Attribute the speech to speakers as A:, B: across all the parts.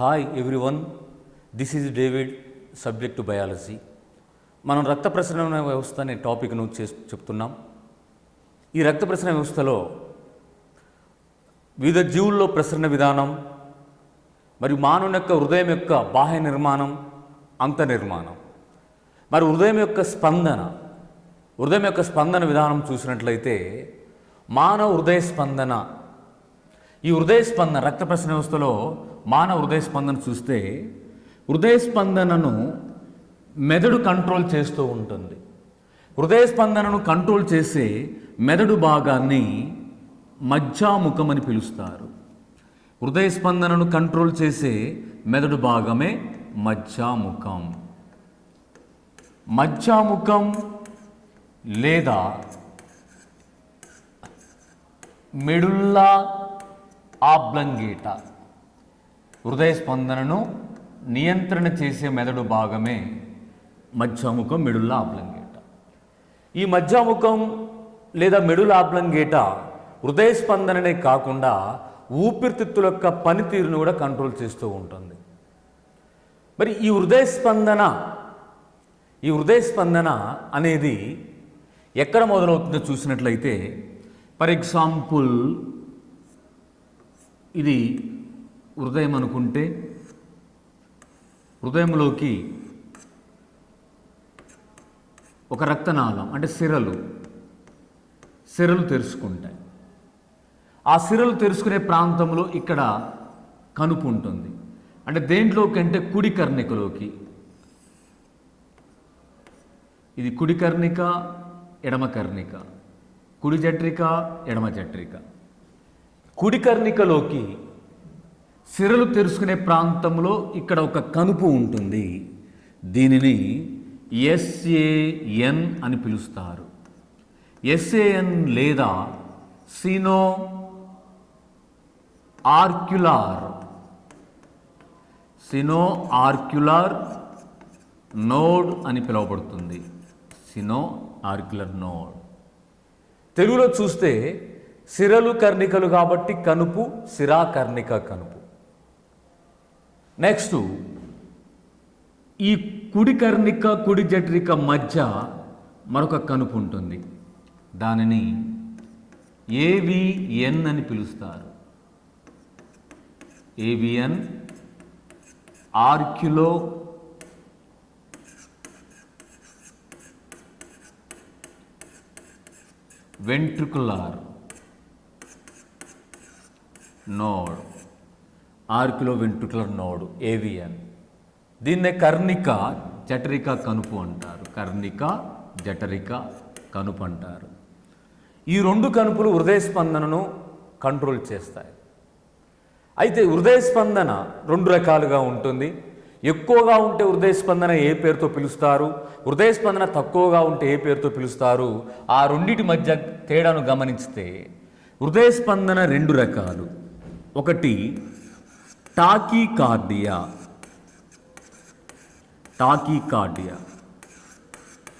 A: Hi everyone this is David subject to biology. మనం రక్త ప్రసరణ వ్యవస్థ అనే టాపిక్ను చే చెప్తున్నాం. ఈ రక్త ప్రసరణ వ్యవస్థలో వివిధ జీవుల్లో ప్రసరణ విధానం మరియు మానవుని యొక్క హృదయం యొక్క బాహ్య నిర్మాణం అంత నిర్మాణం. మరి హృదయం యొక్క స్పందన హృదయం యొక్క స్పందన విధానం చూసినట్లయితే మానవ హృదయ స్పందన ఈ హృదయ స్పందన రక్త ప్రసరణ వ్యవస్థలో మానవ హృదయ స్పందన చూస్తే హృదయ స్పందనను మెదడు కంట్రోల్ చేస్తూ ఉంటుంది. హృదయ స్పందనను కంట్రోల్ చేసే మెదడు భాగాన్ని మజ్జాముఖమని అని పిలుస్తారు. హృదయ స్పందనను కంట్రోల్ చేసే మెదడు భాగమే మజ్జాముఖం మజ్జాముఖం లేదా మెడుల్లా ఆబ్లంగేట. హృదయ స్పందనను నియంత్రణ చేసే మెదడు భాగమే మధ్యాముఖం మెడుల్లా ఆబ్లంగేట ఈ మధ్యాముఖం లేదా మెడుల ఆబ్లంగేట హృదయ స్పందననే కాకుండా ఊపిరితిత్తుల యొక్క పనితీరును కూడా కంట్రోల్ చేస్తూ ఉంటుంది. మరి ఈ హృదయ స్పందన ఈ హృదయ స్పందన అనేది ఎక్కడ మొదలవుతుందో చూసినట్లయితే ఫర్ ఎగ్జాంపుల్ ఇది హృదయం అనుకుంటే హృదయంలోకి ఒక రక్తనాళం అంటే సిరలు సిరలు తెరుచుకుంటాయి. ఆ సిరలు తెరుచుకునే ప్రాంతంలో ఇక్కడ కనుపు ఉంటుంది. అంటే దేంట్లోకి అంటే కుడి కర్ణికలోకి ఇది కుడి కర్ణిక ఎడమ కర్ణిక కుడి జట్రిక ఎడమ జట్రిక కుడి కర్ణికలోకి సిరలు తెరుచుకునే ప్రాంతంలో ఇక్కడ ఒక కనుపు ఉంటుంది. దీనిని ఎస్ఏఎన్ అని పిలుస్తారు. ఎస్ఏఎన్ లేదా సినో ఆర్క్యులార్ సినో ఆర్క్యులార్ నోడ్ అని పిలువబడుతుంది. సినో ఆర్క్యులర్ నోడ్ తెలుగులో చూస్తే సిరలు కర్ణికలు కాబట్టి కనుపు సిరా కర్ణిక కనుపు. నెక్స్ట్ ఈ కుడి కర్ణిక కుడి జఠరిక మధ్య మరొక కనుపు ఉంటుంది. దానిని ఏవిఎన్ అని పిలుస్తారు. AVN auriculo ventricular node. Auriculo ventricular node AVN. దీన్నే కర్ణిక జఠరిక కనుపు అంటారు. కర్ణిక జఠరిక కనుపు అంటారు. ఈ రెండు కనుపులు హృదయ స్పందనను కంట్రోల్ చేస్తాయి. అయితే హృదయ స్పందన రెండు రకాలుగా ఉంటుంది. ఎక్కువగా ఉంటే హృదయ స్పందన ఏ పేరుతో పిలుస్తారు? హృదయ స్పందన తక్కువగా ఉంటే ఏ పేరుతో పిలుస్తారు? ఆ రెండింటి మధ్య తేడాను గమనిస్తే హృదయ స్పందన రెండు రకాలు. ఒకటి టాకీ కార్డియా టాకీ కార్డియా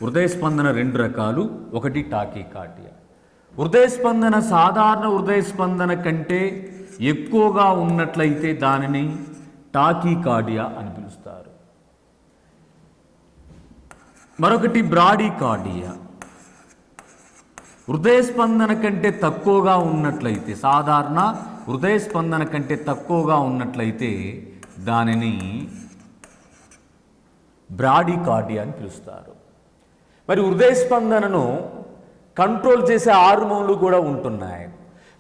A: హృదయ స్పందన రెండు రకాలు ఒకటి టాకీ కార్డియా హృదయ స్పందన సాధారణ హృదయ స్పందన కంటే ఎక్కువగా ఉన్నట్లయితే దానిని టాకీ కార్డియా అని పిలుస్తారు. మరొకటి బ్రాడీ కార్డియా హృదయ స్పందన కంటే తక్కువగా ఉన్నట్లయితే సాధారణ హృదయ స్పందన కంటే తక్కువగా ఉన్నట్లయితే దానిని బ్రాడీ కార్డియా అని పిలుస్తారు. మరి హృదయ స్పందనను కంట్రోల్ చేసే హార్మోన్లు కూడా ఉంటున్నాయి.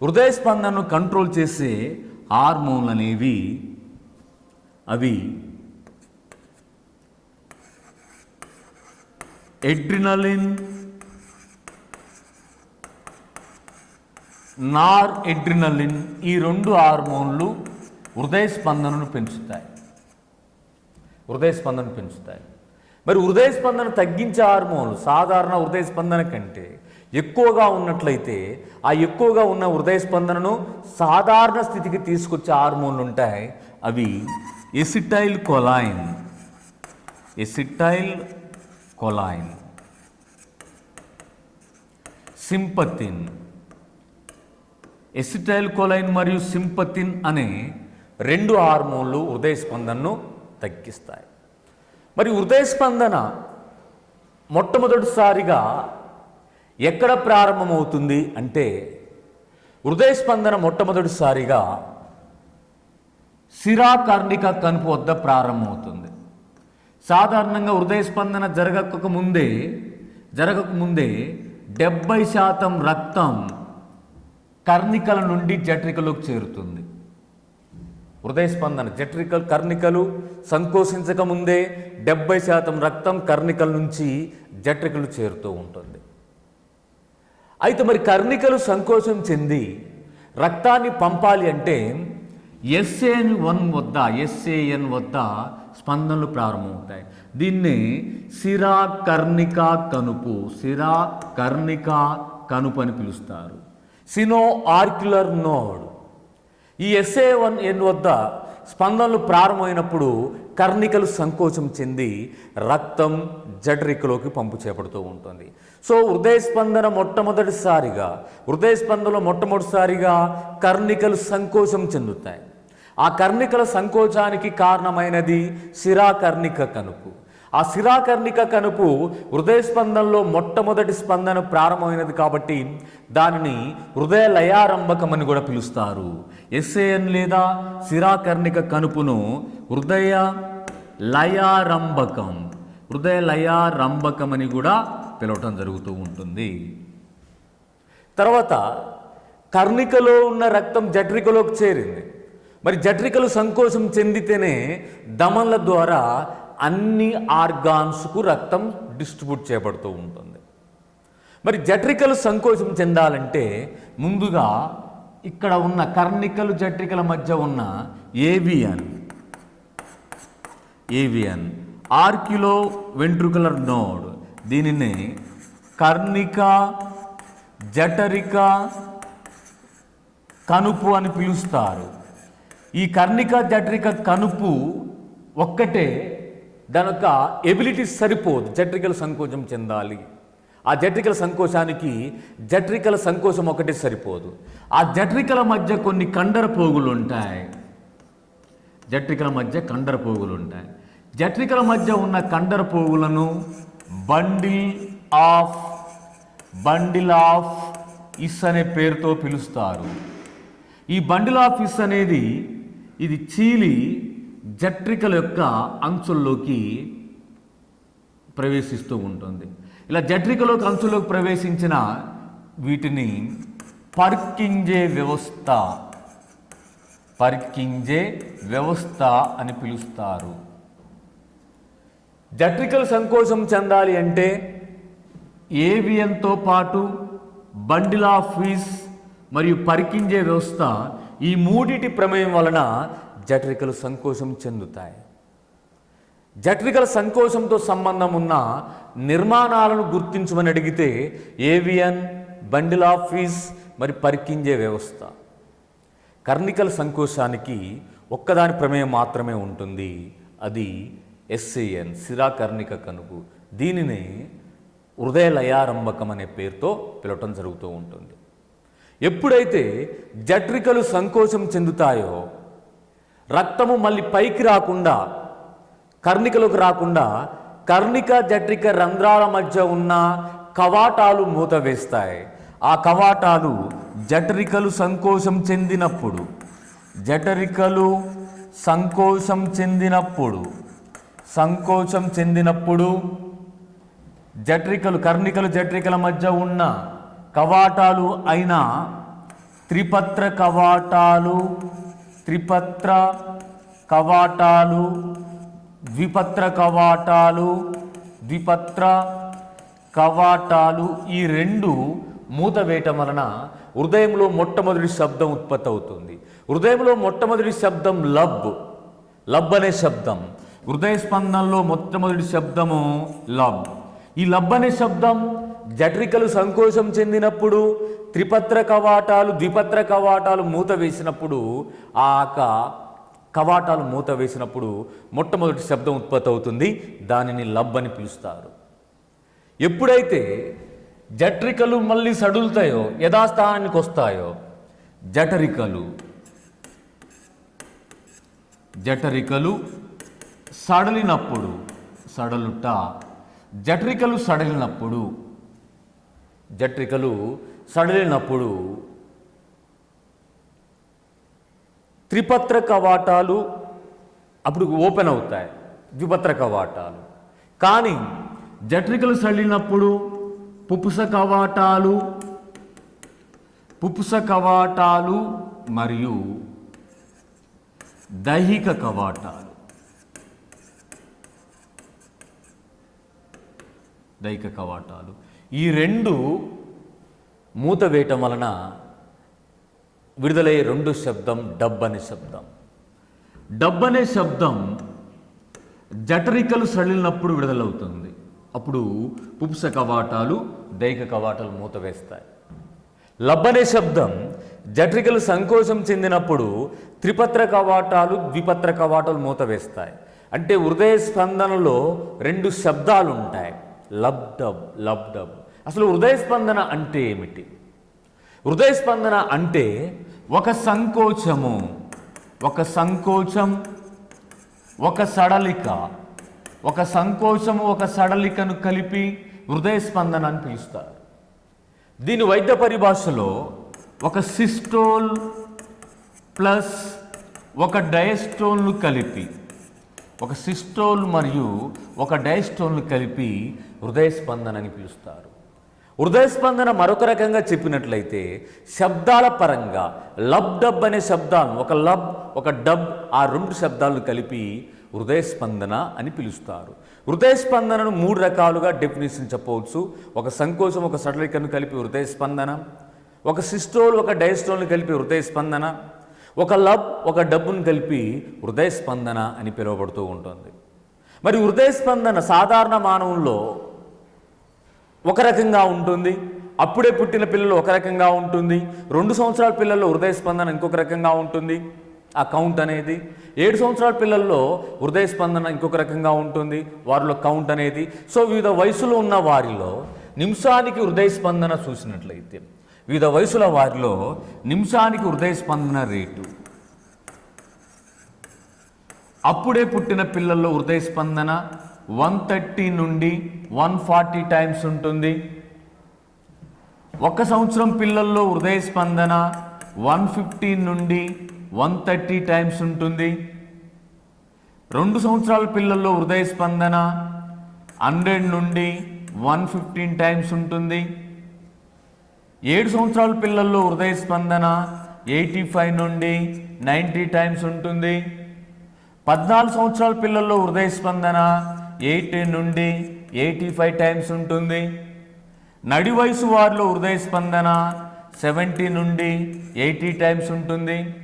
A: హృదయ స్పందనను కంట్రోల్ చేసే హార్మోన్లు అనేవి అవి ఎడ్రినలిన్ నార్ ఎడ్రినలిన్ ఈ రెండు హార్మోన్లు హృదయ స్పందనను పెంచుతాయి. హృదయ స్పందన పెంచుతాయి. మరి హృదయ స్పందన తగ్గించే హార్మోన్లు సాధారణ హృదయ స్పందన కంటే ఎక్కువగా ఉన్నట్లయితే ఆ ఎక్కువగా ఉన్న హృదయ స్పందనను సాధారణ స్థితికి తీసుకొచ్చే హార్మోన్లు ఉంటాయి. అవి acetyl కొలాయిన్ acetyl కొలాయిన్ sympathin. Acetylcholine మరియు సింపతిన్ అనే రెండు హార్మోన్లు హృదయ స్పందనను తగ్గిస్తాయి. మరి హృదయ స్పందన మొట్టమొదటిసారిగా ఎక్కడ ప్రారంభమవుతుంది అంటే హృదయ స్పందన మొట్టమొదటిసారిగా శిరాకర్ణిక కనుపు వద్ద ప్రారంభమవుతుంది. సాధారణంగా హృదయ స్పందన జరగక ముందే జరగక ముందే డెబ్బై శాతం రక్తం కర్ణికల నుండి జఠరికలోకి చేరుతుంది. హృదయ స్పందన జఠరికలు కర్ణికలు సంకోచించక ముందే డెబ్బై శాతం రక్తం కర్ణికల నుంచి జఠరికలు చేరుతూ ఉంటుంది. అయితే మరి కర్ణికలు సంకోచం చెంది రక్తాన్ని పంపాలి అంటే ఎస్ఏఎన్ వన్ వద్ద ఎస్ఏఎన్ వద్ద స్పందనలు ప్రారంభమవుతాయి. దీన్ని సిరా కర్ణిక కనుపు సిరా కర్ణిక కనుపు అని పిలుస్తారు. Sino auricular node. ఈ ఎస్ఏ వన్ ఎన్ వద్ద స్పందనలు ప్రారంభమైనప్పుడు కర్ణికలు సంకోచం చెంది రక్తం జఠరికలోకి పంపు చేపడుతూ ఉంటుంది. సో హృదయ స్పందన మొట్టమొదటిసారిగా హృదయ స్పందనలో మొట్టమొదటిసారిగా కర్ణికలు సంకోచం చెందుతాయి. ఆ కర్ణికల సంకోచానికి కారణమైనది శిరాకర్ణిక కనుపు ఆ శిరాకర్ణిక కనుపు హృదయ స్పందనలో మొట్టమొదటి స్పందన ప్రారంభమైనది కాబట్టి దానిని హృదయ లయారంభకం అని కూడా పిలుస్తారు. ఎస్ఏఎన్ లేదా శిరాకర్ణిక కనుపును హృదయ లయారంభకం హృదయ లయారంభకం అని కూడా పిలవటం జరుగుతూ ఉంటుంది. తర్వాత కర్ణికలో ఉన్న రక్తం జఠరికలోకి చేరింది. మరి జఠరికలు సంకోచం చెందితేనే దమన్ల ద్వారా అన్ని ఆర్గాన్స్కు రక్తం డిస్ట్రిబ్యూట్ చేయబడుతూ ఉంటుంది. మరి జట్రికలు సంకోచం చెందాలంటే ముందుగా ఇక్కడ ఉన్న కర్ణికలు జట్రికల మధ్య ఉన్న AVN AVN auriculo ventricular node దీనిని కర్ణిక జఠరిక కనుపు అని పిలుస్తారు. ఈ కర్ణిక జఠరిక కనుపు ఒక్కటే దాని యొక్క ఎబిలిటీ సరిపోదు జట్రికల సంకోచం చెందాలి. ఆ జట్రికల సంకోచానికి జట్రికల సంకోచం ఒకటే సరిపోదు. ఆ జట్రికల మధ్య కొన్ని కండర పోగులు ఉంటాయి జట్రికల మధ్య కండర పోగులు ఉంటాయి జట్రికల మధ్య ఉన్న కండర పోగులను bundle of bundle of His అనే పేరుతో పిలుస్తారు. ఈ బండిల్ ఆఫ్ ఇస్ అనేది ఇది చీలి జట్రికల యొక్క అంచుల్లోకి ప్రవేశిస్తూ ఉంటుంది. ఇలా జట్రికలోకి అంచులోకి ప్రవేశించిన వీటిని పర్కింజే వ్యవస్థ పర్కింజే వ్యవస్థ అని పిలుస్తారు. జట్రికల్ సంకోచం చెందాలి అంటే ఏవియన్తో పాటు బండిల్ ఆఫ్ ఫీస్ మరియు పరికింజే వ్యవస్థ ఈ మూడిటి ప్రమేయం వలన జఠరికలు సంకోచం చెందుతాయి. జఠరికల సంకోచంతో సంబంధం ఉన్న నిర్మాణాలను గుర్తించమని అడిగితే ఏవియన్ బండిల్ ఆఫీస్ మరి పరికింజే వ్యవస్థ. కర్ణికల సంకోచానికి ఒక్కదాని ప్రమేయం మాత్రమే ఉంటుంది. అది ఎస్ఏఎన్ సిరాకర్ణిక కనుపు దీనిని హృదయ లయారంభకం అనే పేరుతో పిలవటం జరుగుతూ ఉంటుంది. ఎప్పుడైతే జట్రికలు సంకోచం చెందుతాయో రక్తము మళ్ళీ పైకి రాకుండా కర్ణికలోకి రాకుండా కర్ణిక జట్రిక రంధ్రాల మధ్య ఉన్న కవాటాలు మూత వేస్తాయి. ఆ కవాటాలు జఠరికలు సంకోచం చెందినప్పుడు జఠరికలు సంకోచం చెందినప్పుడు సంకోచం చెందినప్పుడు జట్రికలు కర్ణికలు జట్రికల మధ్య ఉన్న కవాటాలు అయిన త్రిపత్ర కవాటాలు త్రిపత్ర కవాటాలు ద్విపత్ర కవాటాలు ద్విపత్ర కవాటాలు ఈ రెండు మూత వేయటం వలన హృదయంలో మొట్టమొదటి శబ్దం ఉత్పత్తి అవుతుంది హృదయంలో మొట్టమొదటి శబ్దం లబ్. లబ్ అనే శబ్దం. హృదయ స్పందనలో మొట్టమొదటి శబ్దము లబ్. ఈ లబ్ అనే శబ్దం జట్రికలు సంకోచం చెందినప్పుడు త్రిపత్ర కవాటాలు ద్విపత్ర కవాటాలు మూత వేసినప్పుడు ఆ యొక్క కవాటాలు మూత వేసినప్పుడు మొట్టమొదటి శబ్దం ఉత్పత్తి అవుతుంది దానిని లబ్ అని పిలుస్తారు. ఎప్పుడైతే జట్రికలు మళ్ళీ సడులుతాయో యథాస్థానానికి వస్తాయో జఠరికలు జఠరికలు సడలినప్పుడు సడలుట జఠరికలు సడలినప్పుడు జట్రికలు సడలినప్పుడు త్రిపత్ర కవాటాలు అప్పుడు ఓపెన్ అవుతాయి ద్విపత్ర కవాటాలు కానీ జట్రికలు సడలినప్పుడు పుపుస కవాటాలు పుపుస కవాటాలు మరియు దైహిక కవాటాలు దైహిక కవాటాలు ఈ రెండు మూత వేయటం వలన విడుదలయ్యే రెండు శబ్దం డబ్ అనే శబ్దం. డబ్ అనే శబ్దం జఠరికలు సడలినప్పుడు విడుదలవుతుంది. అప్పుడు పుప్స కవాటాలు దైక కవాటాలు మూత వేస్తాయి. లబ్ అనే శబ్దం జఠరికలు సంకోచం చెందినప్పుడు త్రిపత్ర కవాటాలు ద్విపత్ర కవాటాలు మూత వేస్తాయి. అంటే హృదయ స్పందనలో రెండు శబ్దాలు ఉంటాయి లబ్ డబ్ లబ్ డబ్. అసలు హృదయ స్పందన అంటే ఏమిటి? హృదయ స్పందన అంటే ఒక సంకోచము ఒక సంకోచం ఒక సడలిక. ఒక సంకోచము ఒక సడలికను కలిపి హృదయ స్పందన అని పిలుస్తారు. దీని వైద్య పరిభాషలో ఒక సిస్టోల్ ప్లస్ ఒక డయస్టోల్ను కలిపి ఒక సిస్టోల్ మరియు ఒక డయస్టోల్ను కలిపి హృదయ స్పందన అని పిలుస్తారు. హృదయ స్పందన మరొక రకంగా చెప్పినట్లయితే శబ్దాల పరంగా లబ్ డబ్ అనే శబ్దాలను ఒక లబ్ ఒక డబ్ ఆ రెండు శబ్దాలను కలిపి హృదయ స్పందన అని పిలుస్తారు. హృదయ స్పందనను మూడు రకాలుగా డెఫినేషన్ చెప్పవచ్చు. ఒక సంకోచం ఒక సడలికను కలిపి హృదయ స్పందన ఒక సిస్టోల్ ఒక డైస్టోల్ని కలిపి హృదయ స్పందన ఒక లబ్ ఒక డబ్బును కలిపి హృదయ స్పందన అని పిలువబడుతూ ఉంటుంది. మరి హృదయ స్పందన సాధారణ మానవుల్లో ఒక రకంగా ఉంటుంది. అప్పుడే పుట్టిన పిల్లలు ఒక రకంగా ఉంటుంది. రెండు సంవత్సరాల పిల్లల్లో హృదయ స్పందన ఇంకొక రకంగా ఉంటుంది. ఆ కౌంట్ అనేది. ఏడు సంవత్సరాల పిల్లల్లో హృదయ స్పందన ఇంకొక రకంగా ఉంటుంది. వారిలో కౌంట్ అనేది. సో వివిధ వయసులో ఉన్న వారిలో నిమిషానికి హృదయ స్పందన చూసినట్లయితే వివిధ వయసుల వారిలో నిమిషానికి హృదయ స్పందన రేటు. అప్పుడే పుట్టిన పిల్లల్లో హృదయ స్పందన వన్ థర్టీ నుండి వన్ ఫార్టీ టైమ్స్ ఉంటుంది. ఒక సంవత్సరం పిల్లల్లో హృదయ స్పందన వన్ ఫిఫ్టీన్ నుండి వన్ థర్టీ టైమ్స్ ఉంటుంది. రెండు సంవత్సరాల పిల్లల్లో హృదయ స్పందన హండ్రెడ్ నుండి వన్ ఫిఫ్టీన్ టైమ్స్ ఉంటుంది. ఏడు సంవత్సరాల పిల్లల్లో హృదయ స్పందన ఎయిటీ ఫైవ్ నుండి నైంటీ టైమ్స్ ఉంటుంది. పద్నాలుగు సంవత్సరాల పిల్లల్లో హృదయ స్పందన ఎయిటీ నుండి ఎయిటీ ఫైవ్ టైమ్స్ ఉంటుంది. నడి వయసు వారిలో హృదయ స్పందన సెవెంటీ నుండి ఎయిటీ టైమ్స్ ఉంటుంది.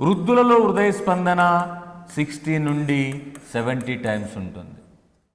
A: వృద్ధులలో హృదయ స్పందన సిక్స్టీ నుండి సెవెంటీ టైమ్స్ ఉంటుంది.